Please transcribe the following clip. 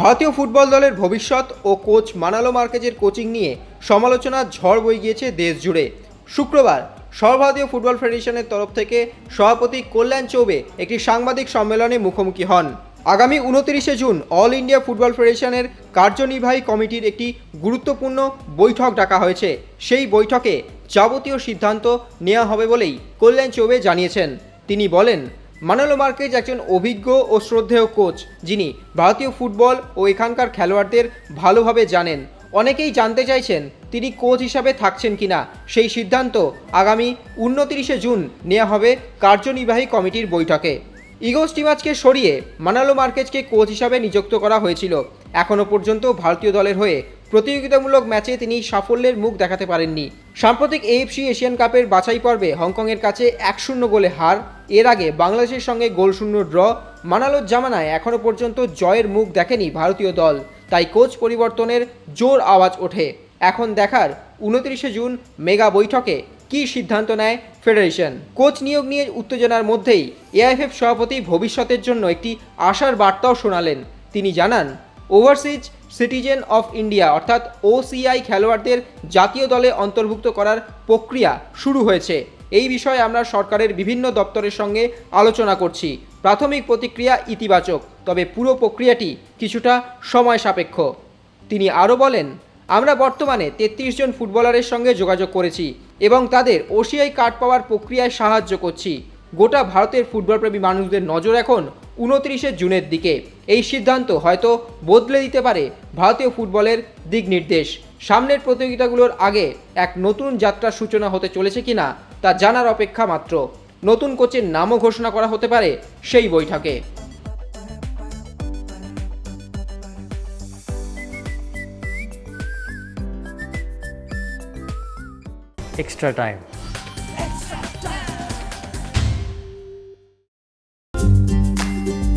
ভারতীয় ফুটবল দলের ভবিষ্যৎ ও কোচ মানালো মার্কেজের কোচিং নিয়ে সমালোচনার ঝড় বয়ে গিয়েছে দেশ জুড়ে। শুক্রবার সর্বভারতীয় ফুটবল ফেডারেশনের তরফ থেকে সভাপতি কল্যাণ চৌবে একটি সাংবাদিক সম্মেলনে মুখোমুখি হন। আগামী উনতিরিশে জুন অল ইন্ডিয়া ফুটবল ফেডারেশনের কার্যনির্বাহী কমিটির একটি গুরুত্বপূর্ণ বৈঠক ডাকা হয়েছে। সেই বৈঠকে যাবতীয় সিদ্ধান্ত নেওয়া হবে বলেই কল্যাণ চৌবে জানিয়েছেন। তিনি বলেন মানালো মার্কেজ একজন অভিজ্ঞ ও শ্রদ্ধেয় কোচ, যিনি ভারতীয় ফুটবল ও এখানকার খেলোয়াড়দের ভালোভাবে জানেন। অনেকেই জানতে চাইছেন তিনি কোচ হিসাবে থাকছেন কিনা। সেই সিদ্ধান্ত আগামী উনতিরিশে জুন নেওয়া হবে কার্যনির্বাহী কমিটির বৈঠকে। ইগো স্টিমাজকে সরিয়ে মানালো মার্কেজকে কোচ হিসাবে নিযুক্ত করা হয়েছিল। এখনও পর্যন্ত ভারতীয় দলের হয়ে প্রতিযোগিতামূলক ম্যাচে তিনি সাফল্যের মুখ দেখাতে পারেননি। সাম্প্রতিক এএফসি এশিয়ান কাপের বাছাই পর্বে হংকংয়ের কাছে এক শূন্য গোলে হার। এর আগে বাংলাদেশের সঙ্গে গোল শূন্য ড্র। মানালোর জামানায় এখনও পর্যন্ত জয়ের মুখ দেখেনি ভারতীয় দল। তাই কোচ পরিবর্তনের জোর আওয়াজ ওঠে। এখন দেখার উনত্রিশে জুন মেগা বৈঠকে কী সিদ্ধান্ত নেয় ফেডারেশন? কোচ নিয়োগ নিয়ে উত্তেজনার মধ্যেই এআইএফএফ সভাপতি ভবিষ্যতের জন্য একটি আশার বার্তাও শোনালেন। তিনি জানান, ওভারসিজ সিটিজেন অফ ইন্ডিয়া, অর্থাৎ ওসিআই খেলোয়াড়দের জাতীয় দলে অন্তর্ভুক্ত করার প্রক্রিয়া শুরু হয়েছে। এই বিষয়ে আমরা সরকারের বিভিন্ন দপ্তরের সঙ্গে আলোচনা করছি। প্রাথমিক প্রতিক্রিয়া ইতিবাচক, তবে পুরো প্রক্রিয়াটি কিছুটা সময় সাপেক্ষ। তিনি আরও বলেন, আমরা বর্তমানে তেত্রিশ জন ফুটবলারের সঙ্গে যোগাযোগ করেছি এবং তাদের ওসিআই কার্ড পাওয়ার প্রক্রিয়ায় সাহায্য করছি। গোটা ভারতের ফুটবলপ্রেমী মানুষদের নজর এখন উনত্রিশে জুনের দিকে। এই সিদ্ধান্ত হয়তো বদলে দিতে পারে ভারতীয় ফুটবলের দিক নির্দেশ। সামনের প্রতিযোগিতাগুলোর আগে এক নতুন যাত্রার সূচনা হতে চলেছে কিনা তা জানার অপেক্ষা মাত্র। নতুন কোচের নামও ঘোষণা করা হতে পারে সেই বৈঠকে। Extra time.